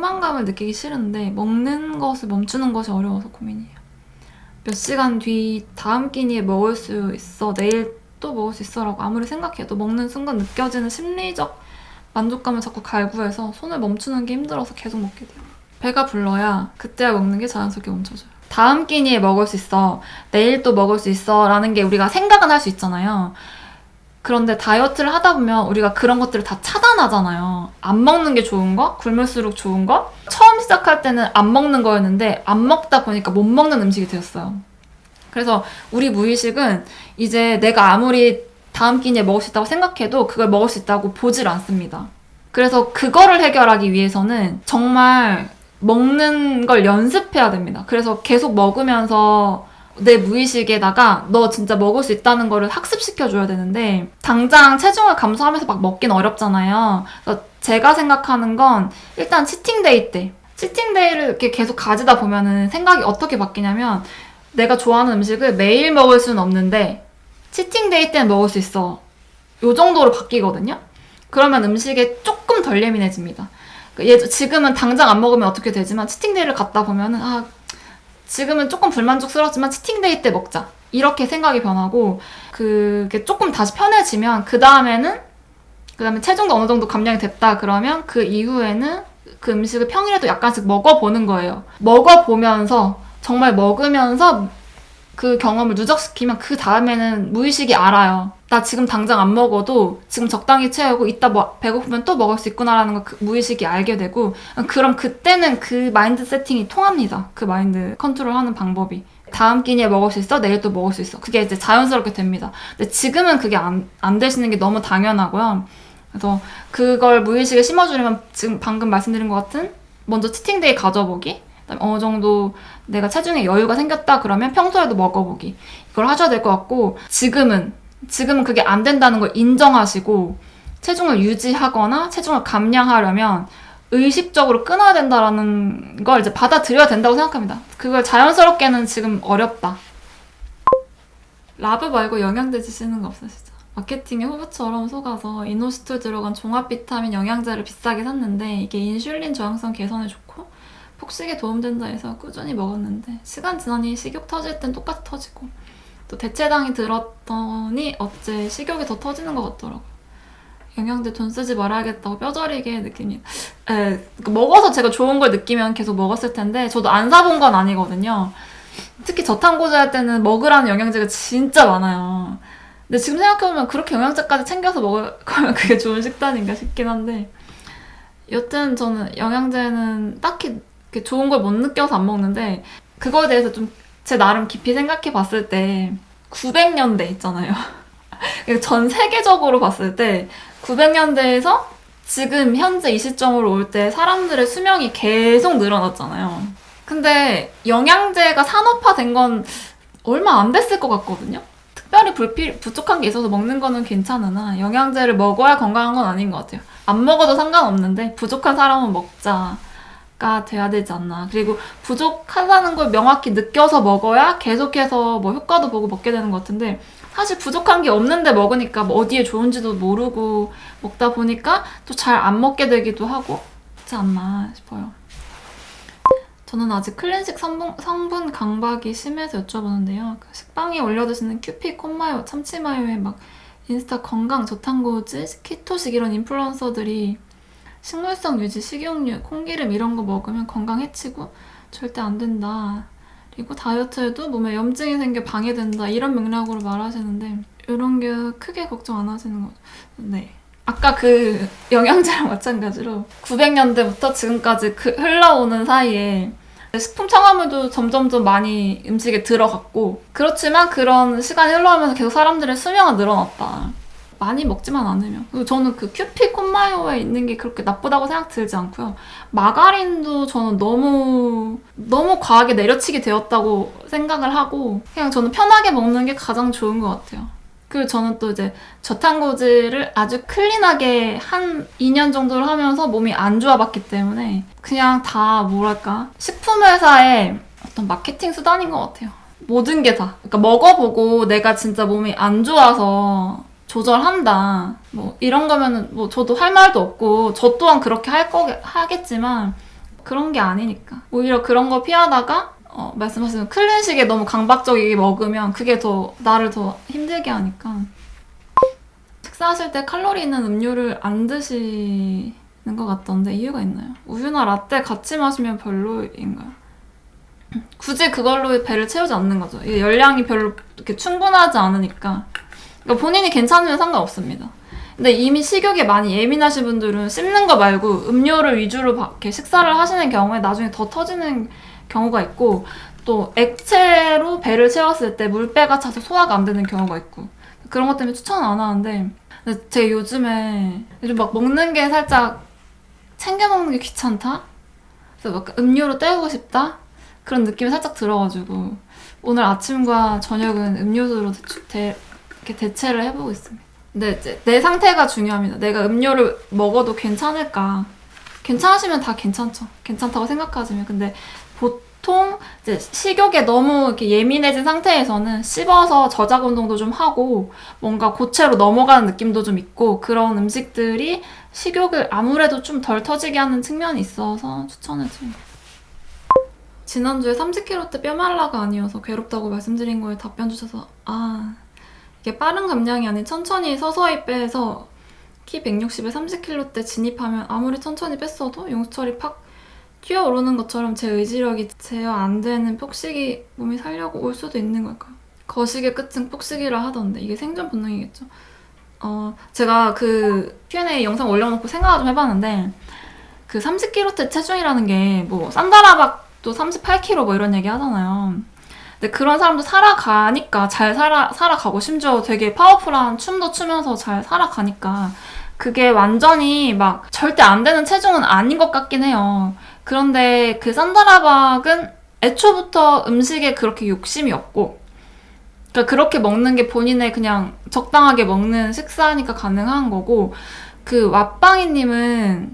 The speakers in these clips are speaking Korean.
포만감을 느끼기 싫은데 먹는 것을 멈추는 것이 어려워서 고민이에요. 몇 시간 뒤 다음 끼니에 먹을 수 있어 내일 또 먹을 수 있어라고 아무리 생각해도 먹는 순간 느껴지는 심리적 만족감을 자꾸 갈구해서 손을 멈추는 게 힘들어서 계속 먹게 돼요. 배가 불러야 그때야 먹는 게 자연스럽게 멈춰져요. 다음 끼니에 먹을 수 있어, 내일 또 먹을 수 있어 라는 게 우리가 생각은 할 수 있잖아요. 그런데 다이어트를 하다 보면 우리가 그런 것들을 다 차단하잖아요. 안 먹는 게 좋은 거, 굶을수록 좋은 거. 처음 시작할 때는 안 먹는 거였는데 안 먹다 보니까 못 먹는 음식이 되었어요. 그래서 우리 무의식은 이제 내가 아무리 다음 끼니에 먹을 수 있다고 생각해도 그걸 먹을 수 있다고 보질 않습니다. 그래서 그거를 해결하기 위해서는 정말 먹는 걸 연습해야 됩니다. 그래서 계속 먹으면서 내 무의식에다가 너 진짜 먹을 수 있다는 거를 학습시켜줘야 되는데 당장 체중을 감소하면서 막 먹긴 어렵잖아요. 그래서 제가 생각하는 건 일단 치팅데이 때 치팅데이를 이렇게 계속 가지다 보면은 생각이 어떻게 바뀌냐면 내가 좋아하는 음식을 매일 먹을 수는 없는데 치팅데이 때는 먹을 수 있어. 요 정도로 바뀌거든요. 그러면 음식에 조금 덜 예민해집니다. 그 예, 지금은 당장 안 먹으면 어떻게 되지만 치팅데이를 갖다 보면은 아 지금은 조금 불만족스럽지만 치팅데이 때 먹자 이렇게 생각이 변하고 그게 조금 다시 편해지면 그 다음에는 그 다음에 체중도 어느 정도 감량이 됐다 그러면 그 이후에는 그 음식을 평일에도 약간씩 먹어보는 거예요. 먹어보면서 정말 먹으면서 그 경험을 누적시키면 그 다음에는 무의식이 알아요. 나 지금 당장 안 먹어도 지금 적당히 채우고 이따 뭐 배고프면 또 먹을 수 있구나라는 걸 그 무의식이 알게 되고 그럼 그때는 그 마인드 세팅이 통합니다. 그 마인드 컨트롤하는 방법이. 다음 끼니에 먹을 수 있어? 내일 또 먹을 수 있어. 그게 이제 자연스럽게 됩니다. 근데 지금은 그게 안, 안 되시는 게 너무 당연하고요. 그래서 그걸 무의식에 심어주려면 지금 방금 말씀드린 것 같은 먼저 치팅데이 가져보기 어느 정도 내가 체중에 여유가 생겼다 그러면 평소에도 먹어보기 이걸 하셔야 될 것 같고 지금은 지금은 그게 안 된다는 걸 인정하시고 체중을 유지하거나 체중을 감량하려면 의식적으로 끊어야 된다라는 걸 이제 받아들여야 된다고 생각합니다. 그걸 자연스럽게는 지금 어렵다. 라브 말고 영양제 드시는 거 없으시죠? 마케팅의 호부처럼 속아서 이노시톨 들어간 종합 비타민 영양제를 비싸게 샀는데 이게 인슐린 저항성 개선에 좋고 폭식에 도움된다 해서 꾸준히 먹었는데 시간 지나니 식욕 터질 땐 똑같이 터지고 또 대체당이 들었더니 어째 식욕이 더 터지는 것 같더라고요. 영양제 돈 쓰지 말아야겠다고 뼈저리게 느낍니다. 에, 그 먹어서 제가 좋은 걸 느끼면 계속 먹었을 텐데 저도 안 사본 건 아니거든요. 특히 저탄고지 할 때는 먹으라는 영양제가 진짜 많아요. 근데 지금 생각해보면 그렇게 영양제까지 챙겨서 먹을 거면 그게 좋은 식단인가 싶긴 한데 여튼 저는 영양제는 딱히 좋은 걸 못 느껴서 안 먹는데 그거에 대해서 좀 제 나름 깊이 생각해 봤을 때 900년대 있잖아요. 전 세계적으로 봤을 때 900년대에서 지금 현재 이 시점으로 올 때 사람들의 수명이 계속 늘어났잖아요. 근데 영양제가 산업화된 건 얼마 안 됐을 것 같거든요. 특별히 불필, 부족한 게 있어서 먹는 거는 괜찮으나 영양제를 먹어야 건강한 건 아닌 것 같아요. 안 먹어도 상관없는데 부족한 사람은 먹자. 가 돼야 되지 않나. 그리고 부족하다는 걸 명확히 느껴서 먹어야 계속해서 뭐 효과도 보고 먹게 되는 것 같은데 사실 부족한 게 없는데 먹으니까 뭐 어디에 좋은지도 모르고 먹다 보니까 또 잘 안 먹게 되기도 하고 그렇지 않나 싶어요. 저는 아직 클래식 성분, 성분 강박이 심해서 여쭤보는데요. 그 식빵에 올려 드시는 큐피 콘마요, 참치마요에 막 인스타 건강 저탄고지, 키토식 이런 인플루언서들이 식물성 유지, 식용유, 콩기름 이런 거 먹으면 건강 해치고 절대 안 된다. 그리고 다이어트에도 몸에 염증이 생겨 방해된다. 이런 맥락으로 말하시는데 이런 게 크게 걱정 안 하시는 거죠. 네. 아까 그 영양제랑 마찬가지로 900년대부터 지금까지 그 흘러오는 사이에 식품 첨가물도 점점점 많이 음식에 들어갔고 그렇지만 그런 시간이 흘러가면서 계속 사람들의 수명은 늘어났다. 많이 먹지만 않으면. 그리고 저는 그 큐피 콘마요에 있는 게 그렇게 나쁘다고 생각 들지 않고요. 마가린도 저는 너무, 너무 과하게 내려치게 되었다고 생각을 하고, 그냥 저는 편하게 먹는 게 가장 좋은 것 같아요. 그리고 저는 또 이제 저탄고지를 아주 클린하게 한 2년 정도를 하면서 몸이 안 좋아봤기 때문에 그냥 다 뭐랄까 식품회사의 어떤 마케팅 수단인 것 같아요. 모든 게 다. 그러니까 먹어보고 내가 진짜 몸이 안 좋아서 조절한다. 뭐 이런 거면은 뭐 저도 할 말도 없고 저 또한 그렇게 할 거 하겠지만 그런 게 아니니까. 오히려 그런 거 피하다가 어, 말씀하신 클린식에 너무 강박적이게 먹으면 그게 더 나를 더 힘들게 하니까. 식사하실 때 칼로리 있는 음료를 안 드시는 것 같던데 이유가 있나요? 우유나 라떼 같이 마시면 별로인가요? 굳이 그걸로 배를 채우지 않는 거죠. 열량이 별로 이렇게 충분하지 않으니까. 그러니까 본인이 괜찮으면 상관없습니다. 근데 이미 식욕에 많이 예민하신 분들은 씹는 거 말고 음료를 위주로 바- 이렇게 식사를 하시는 경우에 나중에 더 터지는 경우가 있고 또 액체로 배를 채웠을 때 물배가 차서 소화가 안 되는 경우가 있고 그런 것 때문에 추천 안 하는데 근데 제가 요즘에 요즘 막 먹는 게 살짝 챙겨 먹는 게 귀찮다? 그래서 막 음료로 때우고 싶다? 그런 느낌이 살짝 들어가지고 오늘 아침과 저녁은 음료수로 대, 이렇게 대체를 해보고 있습니다. 근데 이제 내 상태가 중요합니다. 내가 음료를 먹어도 괜찮을까? 괜찮으시면 다 괜찮죠. 괜찮다고 생각하시면. 근데 보통 이제 식욕에 너무 이렇게 예민해진 상태에서는 씹어서 저작 운동도 좀 하고 뭔가 고체로 넘어가는 느낌도 좀 있고 그런 음식들이 식욕을 아무래도 좀 덜 터지게 하는 측면이 있어서 추천을 드립니다. 지난주에 30kg 때 뼈말라가 아니어서 괴롭다고 말씀드린 거에 답변 주셔서 아 이게 빠른 감량이 아닌 천천히 서서히 빼서 키 160에 30kg 때 진입하면 아무리 천천히 뺐어도 용수철이 팍 튀어오르는 것처럼 제 의지력이 제어 안 되는 폭식이 몸이 살려고 올 수도 있는 걸까요? 거식의 끝은 폭식이라 하던데 이게 생존 본능이겠죠? 어 제가 그 Q&A 영상 올려놓고 생각을 좀 해봤는데 그 30kg 대 체중이라는 게 뭐 산다라박도 38kg 뭐 이런 얘기 하잖아요. 근데 그런 사람도 살아가니까 잘 살아 살아가고 심지어 되게 파워풀한 춤도 추면서 잘 살아가니까 그게 완전히 막 절대 안 되는 체중은 아닌 것 같긴 해요. 그런데 그 산다라박은 애초부터 음식에 그렇게 욕심이 없고 그러니까 그렇게 먹는 게 본인의 그냥 적당하게 먹는 식사니까 가능한 거고 그 왓빵이님은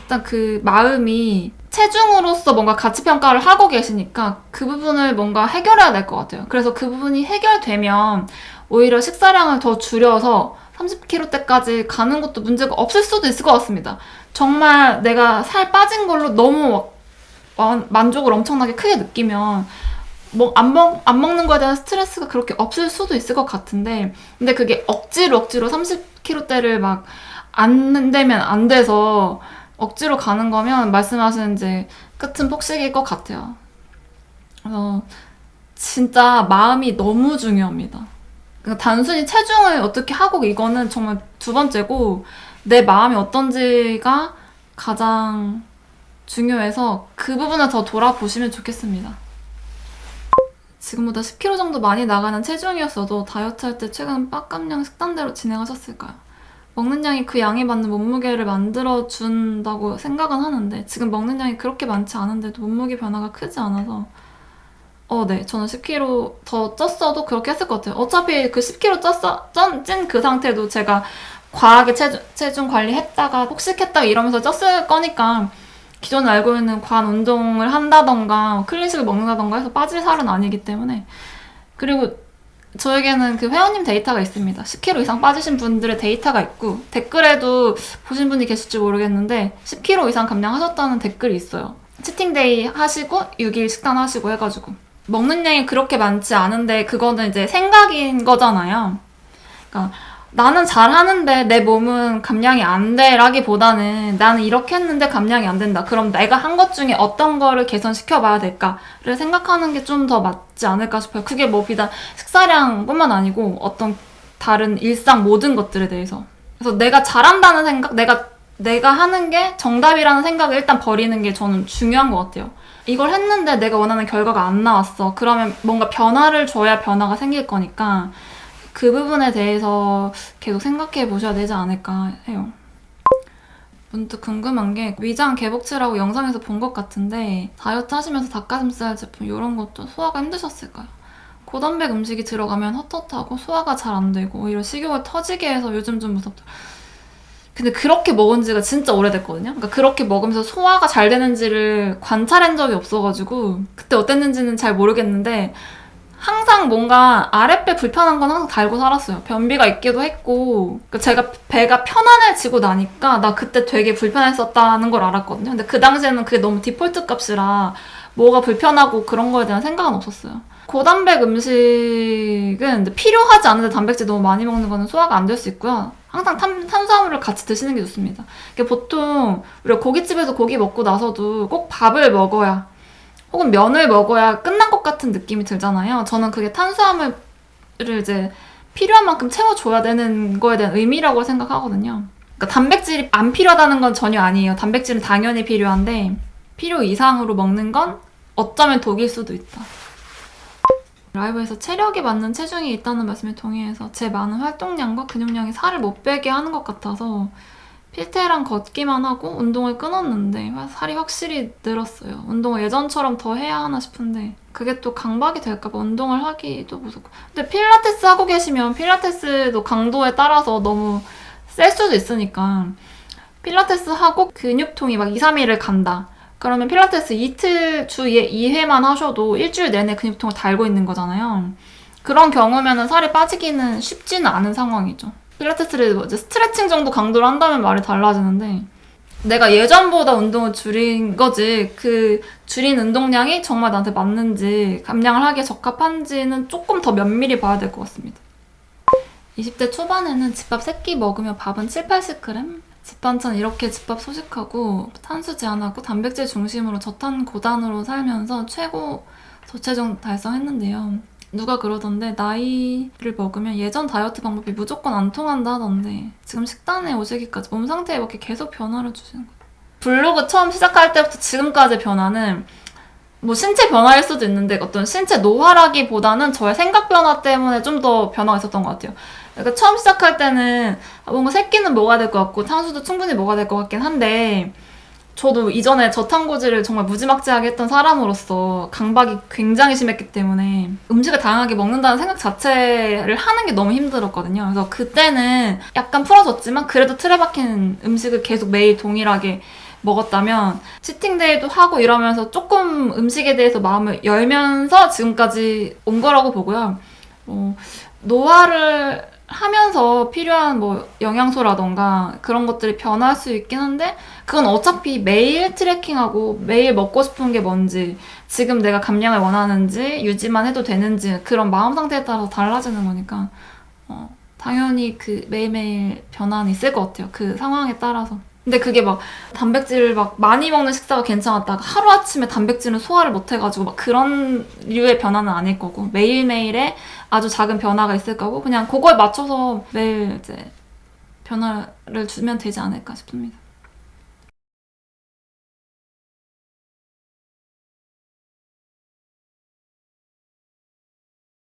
일단 그 마음이 체중으로서 뭔가 가치 평가를 하고 계시니까 그 부분을 뭔가 해결해야 될 것 같아요. 그래서 그 부분이 해결되면 오히려 식사량을 더 줄여서 30kg대까지 가는 것도 문제가 없을 수도 있을 것 같습니다. 정말 내가 살 빠진 걸로 너무 만족을 엄청나게 크게 느끼면 뭐안 먹, 안 먹는 거에 대한 스트레스가 그렇게 없을 수도 있을 것 같은데 근데 그게 억지로 억지로 30kg대를 막 안 되면 안 돼서 억지로 가는 거면 말씀하신 이제 끝은 폭식일 것 같아요. 그래서 진짜 마음이 너무 중요합니다. 그러니까 단순히 체중을 어떻게 하고 이거는 정말 두 번째고 내 마음이 어떤지가 가장 중요해서 그 부분을 더 돌아보시면 좋겠습니다. 지금보다 10kg 정도 많이 나가는 체중이었어도 다이어트 할 때 최근 빡감량 식단대로 진행하셨을까요? 먹는 양이 그 양에 맞는 몸무게를 만들어 준다고 생각은 하는데 지금 먹는 양이 그렇게 많지 않은데도 몸무게 변화가 크지 않아서 어, 네. 저는 10kg 더 쪘어도 그렇게 했을 것 같아요. 어차피 그 10kg 쪘어, 찐 그 상태도 제가 과하게 체중, 체중 관리했다가 폭식했다가 이러면서 쪘을 거니까 기존에 알고 있는 과한 운동을 한다던가 클린식을 먹는다던가 해서 빠질 살은 아니기 때문에 그리고 저에게는 그 회원님 데이터가 있습니다. 10kg 이상 빠지신 분들의 데이터가 있고 댓글에도 보신 분이 계실지 모르겠는데 10kg 이상 감량하셨다는 댓글이 있어요. 치팅데이 하시고 6일 식단 하시고 해가지고 먹는 양이 그렇게 많지 않은데 그거는 이제 생각인 거잖아요. 그러니까 나는 잘하는데 내 몸은 감량이 안 돼라기보다는 나는 이렇게 했는데 감량이 안 된다. 그럼 내가 한 것 중에 어떤 거를 개선시켜 봐야 될까를 생각하는 게 좀 더 맞지 않을까 싶어요. 그게 뭐 비단 식사량뿐만 아니고 어떤 다른 일상 모든 것들에 대해서. 그래서 내가 잘한다는 생각, 내가 내가 하는 게 정답이라는 생각을 일단 버리는 게 저는 중요한 것 같아요. 이걸 했는데 내가 원하는 결과가 안 나왔어. 그러면 뭔가 변화를 줘야 변화가 생길 거니까 그 부분에 대해서 계속 생각해 보셔야 되지 않을까 해요. 문득 궁금한 게 위장 개복치라고 영상에서 본 것 같은데 다이어트 하시면서 닭가슴살 제품 이런 것도 소화가 힘드셨을까요? 고단백 음식이 들어가면 헛헛하고 소화가 잘 안 되고 오히려 식욕을 터지게 해서 요즘 좀 무섭더라고요. 근데 그렇게 먹은 지가 진짜 오래됐거든요. 그러니까 그렇게 먹으면서 소화가 잘 되는지를 관찰한 적이 없어가지고 그때 어땠는지는 잘 모르겠는데 항상 뭔가 아랫배 불편한 건 항상 달고 살았어요. 변비가 있기도 했고 그러니까 제가 배가 편안해지고 나니까 나 그때 되게 불편했었다는 걸 알았거든요. 근데 그 당시에는 그게 너무 디폴트 값이라 뭐가 불편하고 그런 거에 대한 생각은 없었어요. 고단백 음식은 필요하지 않은데 단백질 너무 많이 먹는 거는 소화가 안 될 수 있고요. 항상 탄, 탄수화물을 같이 드시는 게 좋습니다. 보통 우리가 고깃집에서 고기 먹고 나서도 꼭 밥을 먹어야 혹은 면을 먹어야 끝난 것 같은 느낌이 들잖아요. 저는 그게 탄수화물을 이제 필요한 만큼 채워줘야 되는 거에 대한 의미라고 생각하거든요. 그러니까 단백질이 안 필요하다는 건 전혀 아니에요. 단백질은 당연히 필요한데 필요 이상으로 먹는 건 어쩌면 독일 수도 있다. 라이브에서 체력이 맞는 체중이 있다는 말씀에 동의해서 제 많은 활동량과 근육량이 살을 못 빼게 하는 것 같아서 필테랑 걷기만 하고 운동을 끊었는데 살이 확실히 늘었어요. 운동을 예전처럼 더 해야 하나 싶은데 그게 또 강박이 될까봐 운동을 하기도 무섭고 근데 필라테스 하고 계시면 필라테스도 강도에 따라서 너무 셀 수도 있으니까 필라테스 하고 근육통이 막 2, 3일을 간다. 그러면 필라테스 이틀 주에 2회만 하셔도 일주일 내내 근육통을 달고 있는 거잖아요. 그런 경우면은 살이 빠지기는 쉽지는 않은 상황이죠. 필라테스를 뭐 이제 스트레칭 정도 강도로 한다면 말이 달라지는데 내가 예전보다 운동을 줄인 거지 그 줄인 운동량이 정말 나한테 맞는지 감량을 하기에 적합한지는 조금 더 면밀히 봐야 될 것 같습니다. 20대 초반에는 집밥 3끼 먹으며 밥은 7, 80g? 집 반찬 이렇게 집밥 소식하고 탄수 제한하고 단백질 중심으로 저탄 고단으로 살면서 최고 저체중 달성했는데요. 누가 그러던데 나이를 먹으면 예전 다이어트 방법이 무조건 안 통한다 하던데 지금 식단에 오시기까지 몸 상태에 맞게 계속 변화를 주시는 거예요. 블로그 처음 시작할 때부터 지금까지 변화는 뭐 신체 변화일 수도 있는데 어떤 신체 노화라기보다는 저의 생각 변화 때문에 좀 더 변화가 있었던 것 같아요. 그러니까 처음 시작할 때는 아, 뭔가 새끼는 먹어야 될것 같고 탄수도 충분히 먹어야 될것 같긴 한데 저도 이전에 저탄고지를 정말 무지막지하게 했던 사람으로서 강박이 굉장히 심했기 때문에 음식을 다양하게 먹는다는 생각 자체를 하는 게 너무 힘들었거든요. 그래서 그때는 약간 풀어졌지만 그래도 틀에 박힌 음식을 계속 매일 동일하게 먹었다면 치팅데이도 하고 이러면서 조금 음식에 대해서 마음을 열면서 지금까지 온 거라고 보고요. 어, 노화를 하면서 필요한 뭐 영양소라던가 그런 것들이 변할 수 있긴 한데 그건 어차피 매일 트래킹하고 매일 먹고 싶은 게 뭔지 지금 내가 감량을 원하는지 유지만 해도 되는지 그런 마음 상태에 따라서 달라지는 거니까 어, 당연히 그 매일매일 변화는 있을 것 같아요. 그 상황에 따라서. 근데 그게 막 단백질을 막 많이 먹는 식사가 괜찮았다가 하루아침에 단백질은 소화를 못 해가지고 막 그런 류의 변화는 아닐 거고 매일매일의 아주 작은 변화가 있을 거고 그냥 그거에 맞춰서 매일 이제 변화를 주면 되지 않을까 싶습니다.